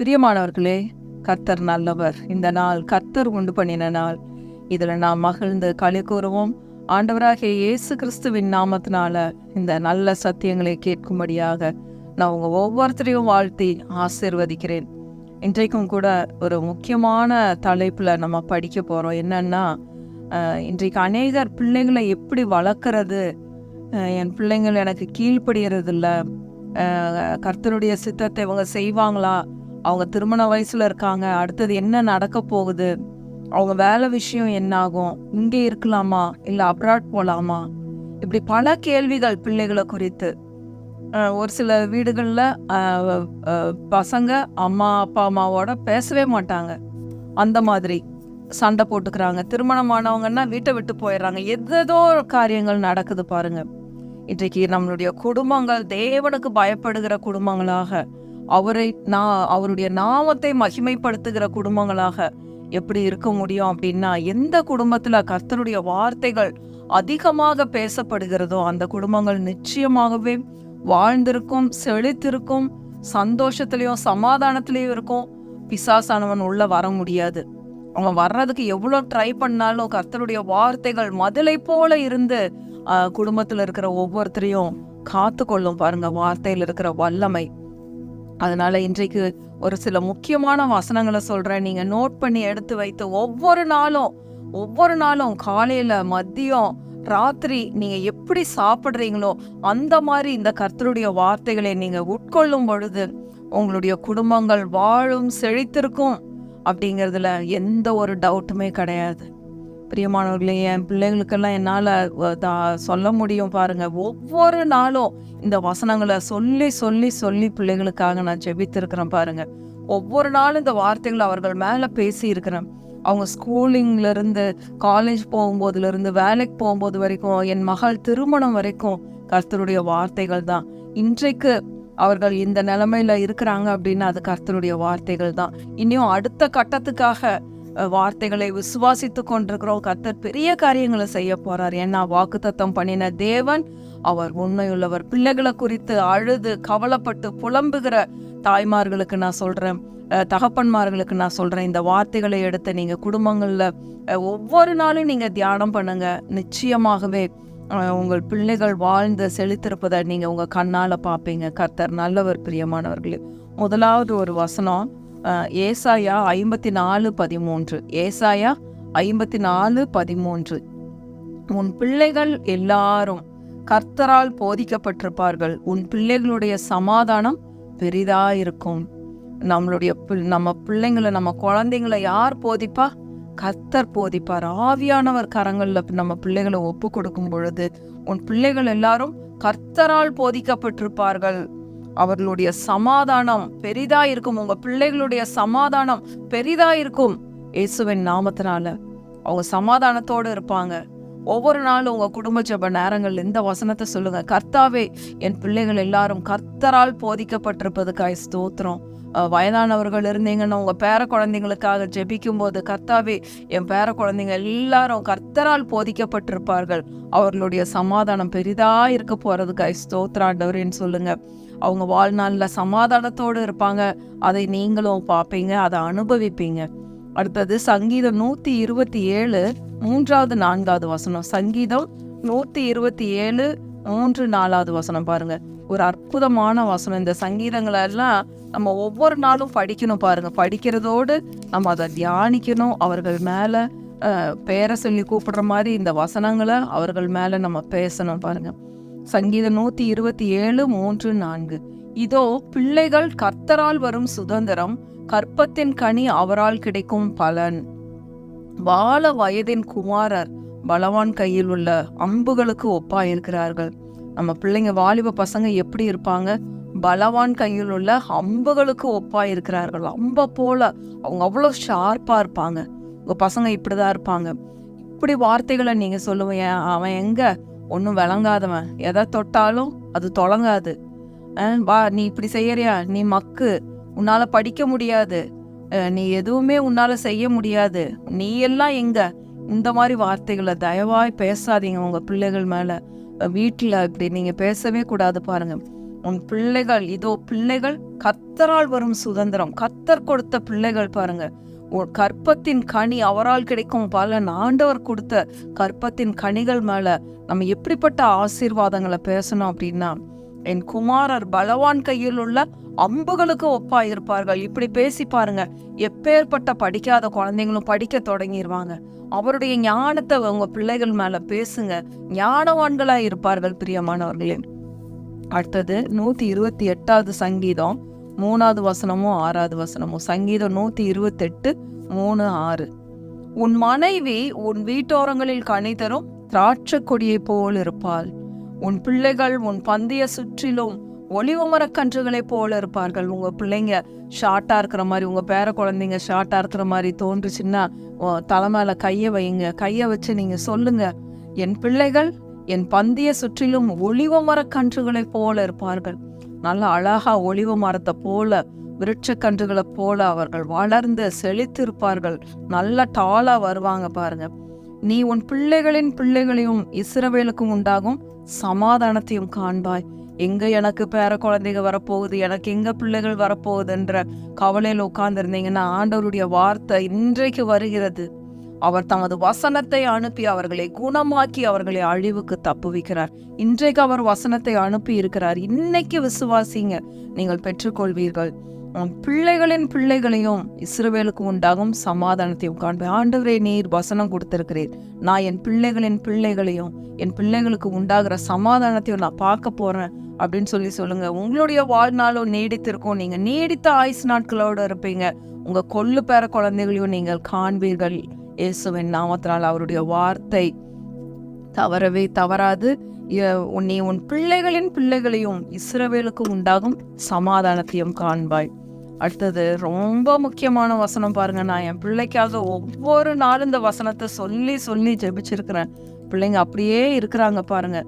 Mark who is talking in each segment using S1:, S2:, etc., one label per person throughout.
S1: பிரியமானவர்களே கர்த்தர் நல்லவர். இந்த நாள் கர்த்தர் உண்டு பண்ணின நாள். இதில் நாம் மகிழ்ந்து களி கூறுவோம். ஆண்டவராகிய இயேசு கிறிஸ்துவின் நாமத்தினால இந்த நல்ல சத்தியங்களை கேட்கும்படியாக நான் உங்கள் ஒவ்வொருத்தரையும் வாழ்த்தி ஆசீர்வதிக்கிறேன். இன்றைக்கும் கூட ஒரு முக்கியமான தலைப்பில் நம்ம படிக்க போகிறோம் என்னன்னா இன்றைக்கு அநேகர் பிள்ளைகளை எப்படி வளர்க்குறது? என் பிள்ளைங்கள் எனக்கு கீழ்ப்படுகிறது இல்லை கர்த்தருடைய சித்தத்தை இவங்க செய்வாங்களா? அவங்க திருமண வயசுல இருக்காங்க. அடுத்தது என்ன நடக்க போகுது? அவங்க வேலை விஷயம் என்ன ஆகும் இங்கே இருக்கலாமா? இல்லை அப்ராட் போகலாமா இப்படி பல கேள்விகள் பிள்ளைகளை குறித்து. ஒரு சில வீடுகளில் பசங்க அம்மா அப்பா அம்மாவோட பேசவே மாட்டாங்க. அந்த மாதிரி சண்டை போட்டுக்கிறாங்க. திருமணமானவங்கன்னா வீட்டை விட்டு போயிடுறாங்க. எதேதோ காரியங்கள் நடக்குது பாருங்க. இன்றைக்கு நம்மளுடைய குடும்பங்கள் தேவனுக்கு பயப்படுகிற குடும்பங்களாக அவரை நான் அவருடைய நாமத்தை மகிமைப்படுத்துகிற குடும்பங்களாக எப்படி இருக்க முடியும் அப்படின்னா எந்த குடும்பத்தில் கர்த்தருடைய வார்த்தைகள் அதிகமாக பேசப்படுகிறதோ அந்த குடும்பங்கள் நிச்சயமாகவே வாழ்ந்திருக்கும் செழித்திருக்கும் சந்தோஷத்திலையும் சமாதானத்திலையும் இருக்கும். பிசாசானவன் உள்ள வர முடியாது. அவன் வர்றதுக்கு எவ்வளோ ட்ரை பண்ணாலும் கர்த்தருடைய வார்த்தைகள் மதிலை போல இருந்து குடும்பத்தில் இருக்கிற ஒவ்வொருத்தரையும் காத்து கொள்ளும் பாருங்க வார்த்தையில் இருக்கிற வல்லமை. அதனால இன்றைக்கு ஒரு சில முக்கியமான வசனங்களை சொல்றேன். நீங்க நோட் பண்ணி எடுத்து வைத்து ஒவ்வொரு நாளும் ஒவ்வொரு நாளும் காலையில மதியம் ராத்திரி நீங்க எப்படி சாப்பிட்றீங்களோ அந்த மாதிரி இந்த கர்த்தருடைய வார்த்தைகளை நீங்க உட்கொள்ளும் பொழுது உங்களுடைய குடும்பங்கள் வாழும் செழித்திருக்கும் அப்படிங்கிறதுல எந்த ஒரு டவுட்டுமே கிடையாது. பிரியமானவர்களே என் பிள்ளைங்களுக்கெல்லாம் என்னால் சொல்ல முடியும் பாருங்க. ஒவ்வொரு நாளும் இந்த வசனங்களை சொல்லி சொல்லி சொல்லி பிள்ளைகளுக்காக நான் ஜெபித்திருக்கிறேன் பாருங்கள் ஒவ்வொரு நாளும் இந்த வார்த்தைகளை அவர்கள் மேலே பேசி இருக்கிறேன். அவங்க ஸ்கூலிங்லேருந்து காலேஜ் போகும்போதுலேருந்து வேலைக்கு போகும்போது வரைக்கும் என் மகள் திருமணம் வரைக்கும் கர்த்தருடைய வார்த்தைகள் தான். இன்றைக்கு அவர்கள் இந்த நிலைமையில இருக்கிறாங்க அப்படின்னா அது கர்த்தருடைய வார்த்தைகள் தான். இன்னும் அடுத்த கட்டத்துக்காக வார்த்தைகளை விசுவாசித்து கொண்டிருக்கிறோம். கர்த்தர் பெரிய காரியங்களை செய்ய போறார். ஏன்னா வாக்குத்தத்தம் பண்ணின தேவன் அவர் உண்மையுள்ளவர். பிள்ளைகளை குறித்து அழுது கவலைப்பட்டு புலம்புகிற தாய்மார்களுக்கு நான் சொல்றேன். தகப்பன்மார்களுக்கு நான் சொல்றேன். இந்த வார்த்தைகளை எடுத்து நீங்க குடும்பங்கள்ல ஒவ்வொரு நாளும் நீங்க தியானம் பண்ணுங்க. நிச்சயமாகவே உங்கள் பிள்ளைகள் வாழ்ந்து செழித்திருப்பதை நீங்க உங்க கண்ணால பார்ப்பீங்க. கர்த்தர் நல்லவர் பிரியமானவர்களே. முதலாவது ஒரு வசனம். ஏசாயா ஐம்பத்தி நாலு பதிமூன்று. ஏசாயா ஐம்பத்தி நாலு பதிமூன்று. உன் பிள்ளைகள் எல்லாரும் கர்த்தரால் போதிக்கப்பட்டிருப்பார்கள். உன் பிள்ளைகளுடைய சமாதானம் பெரிதாயிருக்கும். நம்மளுடைய பிள்- நம்ம பிள்ளைங்களை நம்ம குழந்தைங்களை யார் போதிப்பா? கர்த்தர் போதிப்பார். ஆவியானவர் கரங்களில் நம்ம பிள்ளைகளை ஒப்பு கொடுக்கும் பொழுது உன் பிள்ளைகள் எல்லாரும் கர்த்தரால் போதிக்கப்பட்டிருப்பார்கள். அவர்களுடைய சமாதானம் பெரிதா இருக்கும் உங்க பிள்ளைகளுடைய சமாதானம் பெரிதா இருக்கும் இயேசுவின் நாமத்தினால அவங்க சமாதானத்தோடு இருப்பாங்க. ஒவ்வொரு நாளும் உங்க குடும்ப ஜப நேரங்கள் இந்த வசனத்தை சொல்லுங்க. கர்த்தாவே என் பிள்ளைகள் எல்லாரும் கர்த்தரால் போதிக்கப்பட்டிருப்பதுக்காய் ஸ்தோத்திரம். வயதானவர்கள் இருந்தீங்கன்னா உங்கள் பேர குழந்தைங்களுக்காக ஜெபிக்கும் போது கர்த்தாவே என் பேர குழந்தைங்க எல்லாரும் கர்த்தரால் போதிக்கப்பட்டிருப்பார்கள். அவர்களுடைய சமாதானம் பெரிதாக இருக்க போகிறதுக்காய் ஸ்தோத்ராண்டவரேன்னு சொல்லுங்கள் அவங்க வாழ்நாளில் சமாதானத்தோடு இருப்பாங்க. அதை நீங்களும் பார்ப்பீங்க அதை அனுபவிப்பீங்க. அடுத்தது சங்கீதம் நூற்றி இருபத்தி ஏழு மூன்றாவது நான்காவது வசனம். சங்கீதம் நூற்றி இருபத்தி ஏழு மூன்று நாலாவது வசனம் பாருங்க. ஒரு அற்புதமான வசனம். இந்த சங்கீதங்களை எல்லாம் நம்ம ஒவ்வொரு நாளும் படிக்கணும் பாருங்க. படிக்கிறதோடு நம்ம அதை தியானிக்கணும். அவர்கள் மேல பேரை சொல்லி கூப்பிடுற மாதிரி இந்த வசனங்களை அவர்கள் மேல நம்ம பேசணும் பாருங்கள் சங்கீதம் நூத்தி இருபத்தி ஏழு மூன்று நான்கு. இதோ பிள்ளைகள் கர்த்தரால் வரும் சுதந்திரம் கற்பத்தின் கனி அவரால் கிடைக்கும் பலன். வாழ வயதின் குமாரர் பலவான் கையில் உள்ள அம்புகளுக்கு ஒப்பாயிருக்கிறார்கள். நம்ம பிள்ளைங்க வாலிப பசங்க எப்படி இருப்பாங்க? பலவான் கையில் உள்ள அம்புகளுக்கு ஒப்பாயிருக்கிறார்கள். அம்ப போல அவங்க அவ்வளோ ஷார்ப்பா இருப்பாங்க. உங்க பசங்க இப்படிதான் இருப்பாங்க. இப்படி வார்த்தைகளை நீங்க சொல்லுவீங்க அவன் எங்க? ஒன்றும் விளங்காதவன். எதை தொட்டாலும் அது தொடங்காது. வா நீ இப்படி செய்யறியா? நீ மக்கு. உன்னால் படிக்க முடியாது. நீ எதுவுமே உன்னால் செய்ய முடியாது. நீ எல்லாம் எங்க? இந்த மாதிரி வார்த்தைகளை தயவாய் பேசாதீங்க உங்கள் பிள்ளைகள் மேலே. வீட்டில் இப்படி நீங்கள் பேசவே கூடாது பாருங்க. உன் பிள்ளைகள் இதோ பிள்ளைகள் கத்தரால் வரும் சுதந்திரம். கத்தர் கொடுத்த பிள்ளைகள் பாருங்கள் உன் கற்பத்தின் கனி அவரால் கிடைக்கும் பலன் ஆண்டவர் கொடுத்த கற்பத்தின் கனிகள் மேல நம்ம எப்படிப்பட்ட ஆசீர்வாதங்களை பேசணும் அப்படின்னா என் குமாரர் பலவான் கையில் உள்ள அம்புகளுக்கு ஒப்பா இருப்பார்கள் இப்படி பேசி பாருங்க. எப்பேற்பட்ட படிக்காத குழந்தைங்களும் படிக்க தொடங்கிடுவாங்க அவருடைய ஞானத்தை உங்க பிள்ளைகள் மேல பேசுங்க. ஞானவான்களா இருப்பார்கள் பிரியமானவர்களே. அடுத்தது நூத்தி இருபத்தி எட்டாவது சங்கீதம். மூணாவது வசனமும் ஆறாவது வசனமும் சங்கீதம் நூத்தி இருபத்தெட்டு மூணு ஆறு. உன் மனைவி உன் வீட்டோரங்களில் கனி தரும் திராட்சை கொடியை போல் இருப்பாள். உன் பிள்ளைகள் உன் பந்தய சுற்றிலும் ஒளிவு மரக்கன்றுகளை போல இருப்பார்கள். உங்க பிள்ளைங்க ஷார்ட்டாக இருக்கிற மாதிரி உங்க பேர குழந்தைங்க ஷார்ட்டா இருக்கிற மாதிரி தோன்றுச்சுன்னா உ- தலை மேல கைய வைங்க. கைய வச்சு நீங்க சொல்லுங்க. என் பிள்ளைகள் என் பந்தய சுற்றிலும் ஒளிவமர மரக்கன்றுகளை போல இருப்பார்கள். நல்ல அழகா ஒளிவு மரத்தை போல விருட்சக்கன்றுகளை போல அவர்கள் வளர்ந்து செழித்திருப்பார்கள். நல்ல டாலா வருவாங்க பாருங்க. நீ உன் பிள்ளைகளின் பிள்ளைகளையும் இஸ்ரவேலுக்கும் உண்டாகும் சமாதானத்தையும் காண்பாய். எங்க எனக்கு பேர குழந்தைங்க வரப்போகுது எனக்கு எங்க பிள்ளைகள் வரப்போகுதுன்ற கவலையில் உட்கார்ந்துருந்தீங்கன்னா ஆண்டவருடைய வார்த்தை இன்றைக்கு வருகிறது. அவர் தமது வசனத்தை அனுப்பி அவர்களை குணமாக்கி அவர்களை அழிவுக்கு தப்புவிக்கிறார். இன்றைக்கு அவர் வசனத்தை அனுப்பி இருக்கிறார். இன்னைக்கு விசுவாசிங்க நீங்கள் பெற்றுக்கொள்வீர்கள். உன் பிள்ளைகளின் பிள்ளைகளையும் இஸ்ரவேலுக்கு உண்டாகும் சமாதானத்தையும் காண்பேன் ஆண்டவரே நீர் வசனம் கொடுத்திருக்கிறீர். நான் என் பிள்ளைகளின் பிள்ளைகளையும் என் பிள்ளைகளுக்கு உண்டாகிற சமாதானத்தையும் நான் பார்க்க போறேன் அப்படின்னு சொல்லி சொல்லுங்க. உங்களுடைய வாழ்நாளும் நீடித்திருக்கும். நீங்க நீடித்த ஆயுசு நாட்களோடு இருப்பீங்க. உங்க கொள்ளு பேர குழந்தைகளையும் நீங்கள் காண்பீர்கள். இயேசுவின் நாமத்தினால் அவருடைய வார்த்தை தவறவே தவறாது. உன்னை உன் பிள்ளைகளின் பிள்ளைகளையும் இஸ்ரவேலுக்கு உண்டாகும் சமாதானத்தையும் காண்பாய். அடுத்தது ரொம்ப முக்கியமான வசனம் பாருங்க. நான் என் பிள்ளைக்காக ஒவ்வொரு நாளும் இந்த வசனத்தை சொல்லி சொல்லி ஜெபிச்சிருக்கிறேன். பிள்ளைங்க அப்படியே இருக்கிறாங்க பாருங்க.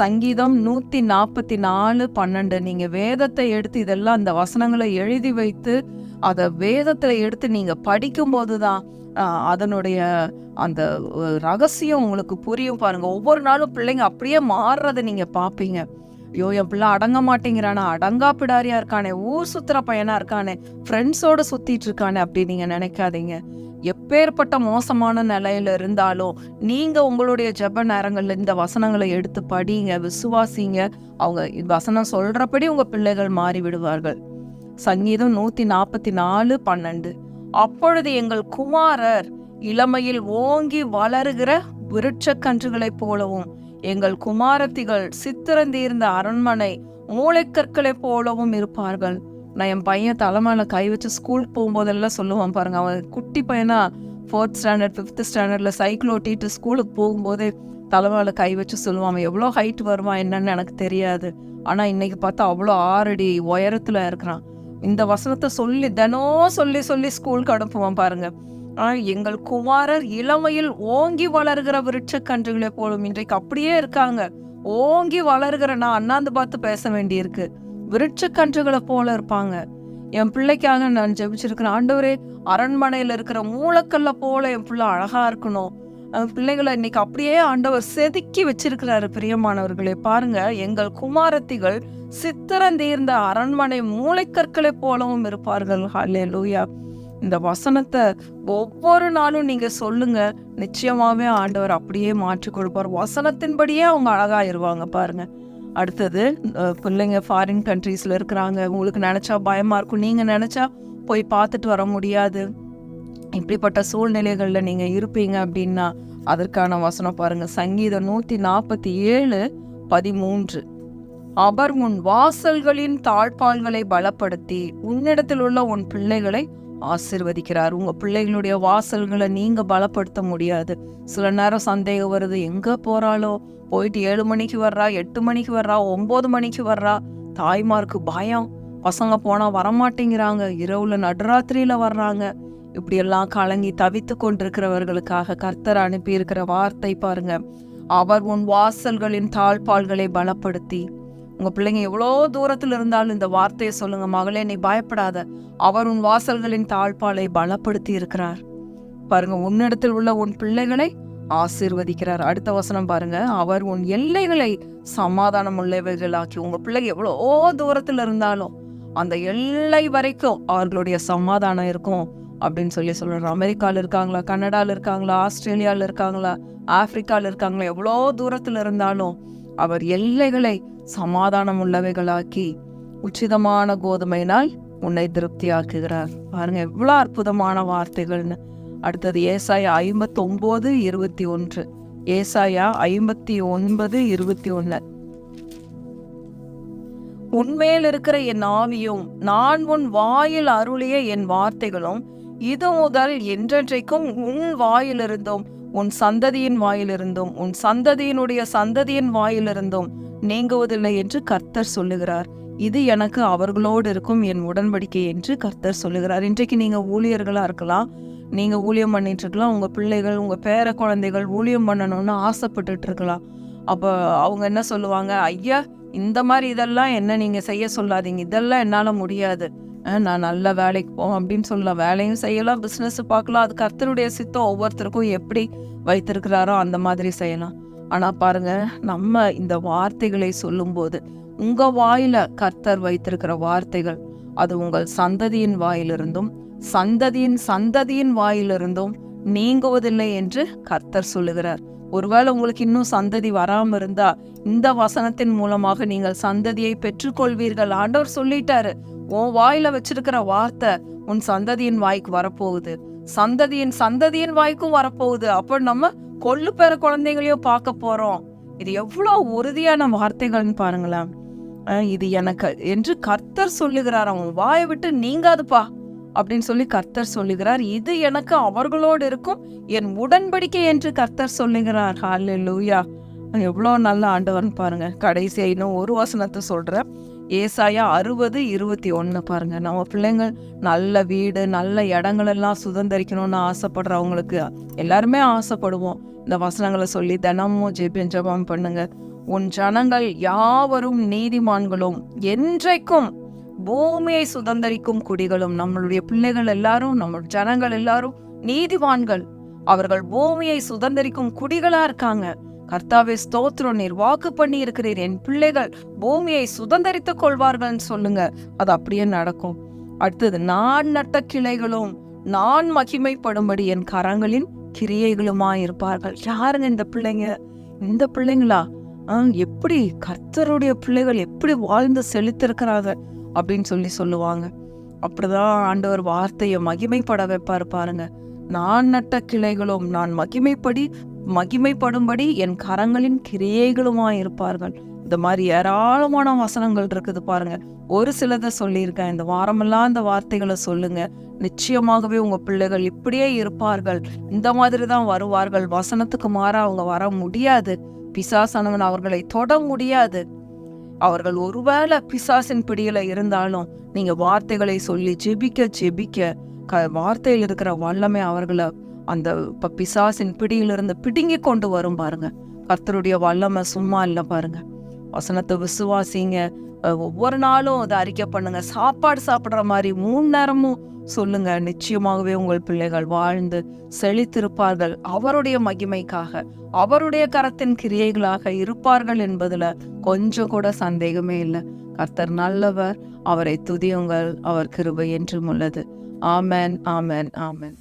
S1: சங்கீதம் நூற்றி நாற்பத்தி நாலு பன்னெண்டு. நீங்கள் வேதத்தை எடுத்து இதெல்லாம் அந்த வசனங்களை எழுதி வைத்து அதை வேதத்தில் எடுத்து நீங்கள் படிக்கும்போது தான் அதனுடைய அந்த ரகசியம் உங்களுக்கு புரியும் பாருங்க. ஒவ்வொரு நாளும் பிள்ளைங்க அப்படியே மாறுறதை நீங்க பாப்பீங்க. ஐயோ என் பிள்ளை அடங்க மாட்டேங்கிறானா அடங்கா பிடாரியா இருக்கானே ஊர் சுத்துற பையனா இருக்கானே ஃப்ரெண்ட்ஸோட சுத்திட்டு இருக்கானே அப்படி நீங்க நினைக்காதீங்க. எப்பேற்பட்ட மோசமான நிலையில இருந்தாலும் நீங்க உங்களுடைய ஜெப நேரங்கள்ல இந்த வசனங்களை எடுத்து படிங்க விசுவாசிங்க. அவங்க வசனம் சொல்றபடி உங்க பிள்ளைகள் மாறி விடுவார்கள் சங்கீதம் நூத்தி நாற்பத்தி நாலு பன்னெண்டு. அப்பொழுது எங்கள் குமாரர் இளமையில் ஓங்கி வளருகிற விருட்சக்கன்றுகளைப் போலவும் எங்கள் குமாரத்திகள் சித்திரந்தீர்ந்த அரண்மனை மூளைக்கற்களைப் போலவும் இருப்பார்கள். நான் என் பையன் தலைமையில கை வச்சு ஸ்கூலுக்கு போகும்போதெல்லாம் சொல்லுவான் பாருங்க அவன் குட்டி பையனா ஃபோர்த் ஸ்டாண்டர்ட் ஃபிஃப்த் ஸ்டாண்டர்டில் சைக்கிள் ஓட்டிட்டு ஸ்கூலுக்கு போகும்போதே தலைமையில கை வச்சு சொல்லுவான் அவன் எவ்வளோ ஹைட் வருவான் என்னன்னு எனக்கு தெரியாது. ஆனால் இன்னைக்கு பார்த்தா அவ்வளோ ஆறடி உயரத்தில் இருக்கிறான். இந்த வசனத்தை சொல்லி தினம் சொல்லி சொல்லி ஸ்கூலுக்கு அனுப்புவான் பாருங்க. ஆனால் எங்கள் குமாரர் இளமையில் ஓங்கி வளர்கிற விருட்சக்கன்றுகளை போலும் இன்றைக்கு அப்படியே இருக்காங்க. ஓங்கி வளர்கிற நான் அண்ணாந்து பார்த்து பேச வேண்டியிருக்கு. விருட்சக்கன்றுகளை போல இருப்பாங்க. என் பிள்ளைக்காக நான் ஜெபிச்சிருக்கிறேன். ஆண்டவரே அரண்மனையில் இருக்கிற மூலக்கல்ல போல என் பிள்ளை அழகா இருக்கணும். பிள்ளைகளை இன்னைக்கு அப்படியே ஆண்டவர் செதுக்கி வச்சிருக்கிறாரு பிரியமானவர்களே. பாருங்க எங்கள் குமாரத்திகள் சித்திரந்தீர்ந்த அரண்மனை மூளைக்கற்களை போலவும் இருப்பார்கள். ஹல்லே லூயா இந்த வசனத்தை ஒவ்வொரு நாளும் நீங்க சொல்லுங்க. நிச்சயமாவே ஆண்டவர் அப்படியே மாற்றி கொடுப்பார். வசனத்தின்படியே அவங்க அழகாயிருவாங்க பாருங்க. அடுத்தது பிள்ளைங்க ஃபாரின் கண்ட்ரீஸ்ல இருக்கிறாங்க. உங்களுக்கு நினைச்சா பயமா இருக்கும். நீங்க நினைச்சா போய் பார்த்துட்டு வர முடியாது. இப்படிப்பட்ட சூழ்நிலைகளில் நீங்க இருப்பீங்க அப்படின்னா அதற்கான வசனம் பாருங்க. சங்கீதம் நூற்றி நாற்பத்தி ஏழு பதிமூன்று. அவர் உன் வாசல்களின் தாழ்பால்களை பலப்படுத்தி உன்னிடத்தில் உள்ள உன் பிள்ளைகளை ஆசிர்வதிக்கிறார். உங்கள் பிள்ளைகளுடைய வாசல்களை நீங்கள் பலப்படுத்த முடியாது. சில நேரம் சந்தேகம் வருது எங்கே போகிறாளோ போயிட்டு ஏழு மணிக்கு வர்றா? எட்டு மணிக்கு வர்றா? ஒம்பது மணிக்கு வர்றா? தாய்மாருக்கு பயம். பசங்க போனால் வரமாட்டேங்கிறாங்க. இரவுல நடுராத்திரியில் வர்றாங்க. இப்படியெல்லாம் கலங்கி தவித்து கொண்டிருக்கிறவர்களுக்காக கர்த்தர் அனுப்பியிருக்கிற வார்த்தை பாருங்க. அவர் உன் வாசல்களின் தாழ்பால்களை பலப்படுத்தி உங்கள் பிள்ளைங்க எவ்வளோ தூரத்தில் இருந்தாலும் இந்த வார்த்தையை சொல்லுங்க மகளே நீ பயப்படாத. அவர் உன் வாசல்களின் தாழ்பாலை பலப்படுத்தி இருக்கிறார். பாருங்க உன்னிடத்தில் உள்ள உன் பிள்ளைகளை ஆசீர்வதிக்கிறார். அடுத்த வசனம் பாருங்க அவர் உன் எல்லைகளை சமாதானம் உள்ளவைகளாக்கி உங்க பிள்ளைங்க எவ்வளோ தூரத்தில் இருந்தாலும் அந்த எல்லை வரைக்கும் அவர்களுடைய சமாதானம் இருக்கும் அப்படின்னு சொல்லி சொல்கிறார் அமெரிக்காவில் இருக்காங்களா கனடாவில் இருக்காங்களா ஆஸ்திரேலியாவில் இருக்காங்களா ஆப்பிரிக்காவில் இருக்காங்களா எவ்வளோ தூரத்தில் இருந்தாலும் அவர் எல்லைகளை சமாதானம் உள்ளவைகளாக்கி உச்சிதமான கோதுமையினால் உன்னை திருப்தியாக்குகிறார். பாருங்க எவ்வளோ அற்புதமான வார்த்தைகள்னு. அடுத்தது ஏசாயா ஐம்பத்தி ஒன்பது இருபத்தி ஒன்று. ஏசாயா ஐம்பத்தி ஒன்பது இருபத்தி ஒன்று. உன்மேல் இருக்கிற என் ஆவியும் நான் உன் வாயில் அருளிய என் வார்த்தைகளும் இது முதல் என்றென்றைக்கும் உன் வாயிலிருந்தும் உன் சந்ததியின் வாயிலிருந்தும் உன் சந்ததியினுடைய சந்ததியின் வாயிலிருந்தும் நீங்குவதில்லை என்று கர்த்தர் சொல்லுகிறார். இது எனக்கு அவர்களோடு இருக்கும் என் உடன்படிக்கை என்று கர்த்தர் சொல்லுகிறார். இன்றைக்கு நீங்கள் ஊழியர்களாக இருக்கலாம் நீங்கள் ஊழியம் பண்ணிட்டு இருக்கலாம் உங்கள் பிள்ளைகள் உங்கள் பேர குழந்தைகள் ஊழியம் பண்ணணும்னு ஆசைப்பட்டுட்டு இருக்கலாம். அப்போ அவங்க என்ன சொல்லுவாங்க? ஐயா இந்த மாதிரி இதெல்லாம் என்ன நீங்கள் செய்ய சொல்லாதீங்க. இதெல்லாம் என்னால் முடியாது. நான் நல்ல வேலைக்கு போவோம் அப்படின்னு சொல்லலாம் வேலையும் செய்யலாம் பிஸ்னஸ் பார்க்கலாம். அது கர்த்தருடைய சித்தம் ஒவ்வொருத்தருக்கும் எப்படி வைத்திருக்கிறாரோ அந்த மாதிரி செய்யலாம். ஆனா பாருங்க நம்ம இந்த வார்த்தைகளை சொல்லும்போது உங்க வாயில கர்த்தர் வைத்திருக்கிற வார்த்தைகள் அது உங்கள் சந்ததியின் வாயிலிருந்தும் சந்ததியின் சந்ததியின் வாயிலிருந்தும் நீங்குவதில்லை என்று கர்த்தர் சொல்லுகிறார். ஒருவேளை உங்களுக்கு இன்னும் சந்ததி வராம இருந்தா இந்த வசனத்தின் மூலமாக நீங்கள் சந்ததியை பெற்றுக்கொள்வீர்கள். ஆண்டவர் சொல்லிட்டாரு உன் வாயில வச்சிருக்கிற வார்த்தை உன் சந்ததியின் வாய்க்கு வரப்போகுது. சந்ததியின் சந்ததியின் வாய்க்கும் வரப்போகுது. அப்போ நம்ம கொள்ளு பெற குழந்தைங்களையும் பார்க்க போறோம். இது எவ்வளோ உறுதியான வார்த்தைகள்னு பாருங்களேன். இது எனக்கு என்று கர்த்தர் சொல்லுகிறார். அவன் வாயை விட்டு நீங்காதுப்பா அப்படின்னு சொல்லி கர்த்தர் சொல்லுகிறார். இது எனக்கு அவர்களோடு இருக்கும் என் உடன்படிக்கை என்று கர்த்தர் சொல்லுகிறார். ஹalleluya. எவ்வளோ நல்ல ஆண்டவர்னு பாருங்க. கடைசியா இன்னும் ஒரு வசனத்தை சொல்றேன். ஏசாயா அறுபது இருபத்தி ஒன்று பாருங்கள் நம்ம பிள்ளைங்கள் நல்ல வீடு நல்ல இடங்களெல்லாம் சுதந்திரிக்கணும்னு ஆசைப்படுறவங்களுக்கு எல்லாருமே ஆசைப்படுவோம். இந்த வசனங்களை சொல்லி தினமும் ஜெபியம் ஜெபம் பண்ணுங்க. உன் ஜனங்கள் யாவரும் நீதிமான்களும் என்றைக்கும் பூமியை சுதந்திரிக்கும் குடிகளும். நம்மளுடைய பிள்ளைகள் எல்லாரும் நம்ம ஜனங்கள் எல்லாரும் நீதிவான்கள் அவர்கள் பூமியை சுதந்திரிக்கும் குடிகளா இருக்காங்க. கர்த்தாவே ஸ்தோத்திரம் நீர் வாக்கு பண்ணி இருக்கிறீர் என் பிள்ளைகள் பூமியை சுதந்திரித்துக் கொள்வார்கள்னு சொல்லுங்க. அது அப்படியே நடக்கும். அடுத்தது நான் நட்ட கிளைகளும் நான் மகிமைப்படும்படி என் கரங்களின் கிரியைகளுமா இருப்பார்கள் யாருங்க இந்த பிள்ளைங்க? இந்த பிள்ளைங்களா? எப்படி கர்த்தருடைய பிள்ளைகள் எப்படி வாழ்ந்து செழித்திருக்கிறாங்க அப்படின்னு சொல்லி சொல்லுவாங்க. அப்படிதான் ஆண்டவர் வார்த்தையை மகிமைப்பட வைப்பார் பாருங்க. நான் நட்ட கிளைகளும் நான் மகிமைப்படி மகிமைப்படும்படி என் கரங்களின் கிரியைகளுமா இருப்பார்கள். இந்த மாதிரி ஏராளமான வசனங்கள் இருக்குது பாருங்க. ஒரு சிலதை சொல்லியிருக்கேன். இந்த வாரமெல்லாம் இந்த வார்த்தைகளை சொல்லுங்க. நிச்சயமாகவே உங்க பிள்ளைகள் இப்படியே இருப்பார்கள். இந்த மாதிரி தான் வருவார்கள். வசனத்துக்கு மாறா அவங்க வர முடியாது. பிசாசானவன் அவர்களை தொட முடியாது. அவர்கள் ஒருவேளை பிசாசின் பிடியில இருந்தாலும் நீங்க வார்த்தைகளை சொல்லி ஜெபிக்க ஜெபிக்க க வார்த்தையில் இருக்கிற வல்லமை அவர்களை அந்த ப- பிசாசின் பிடியிலிருந்து பிடுங்கி கொண்டு வரும் பாருங்க. கர்த்தருடைய வல்லமை சும்மா இல்லை பாருங்க. வசனத்தை விசுவாசிங்க. ஒவ்வொரு நாளும் அதை அறிக்கை பண்ணுங்க. சாப்பாடு சாப்பிட்ற மாதிரி மூணு நேரமும் சொல்லுங்க. நிச்சயமாகவே உங்கள் பிள்ளைகள் வாழ்ந்து செழித்திருப்பார்கள். அவருடைய மகிமைக்காக அவருடைய கரத்தின் கிரியைகளாக இருப்பார்கள் என்பதுல கொஞ்சம் கூட சந்தேகமே இல்லை. கர்த்தர் நல்லவர். அவரை துதியுங்கள். அவர் கிருபை என்றும் உள்ளது. ஆமன் ஆமேன் ஆமன்.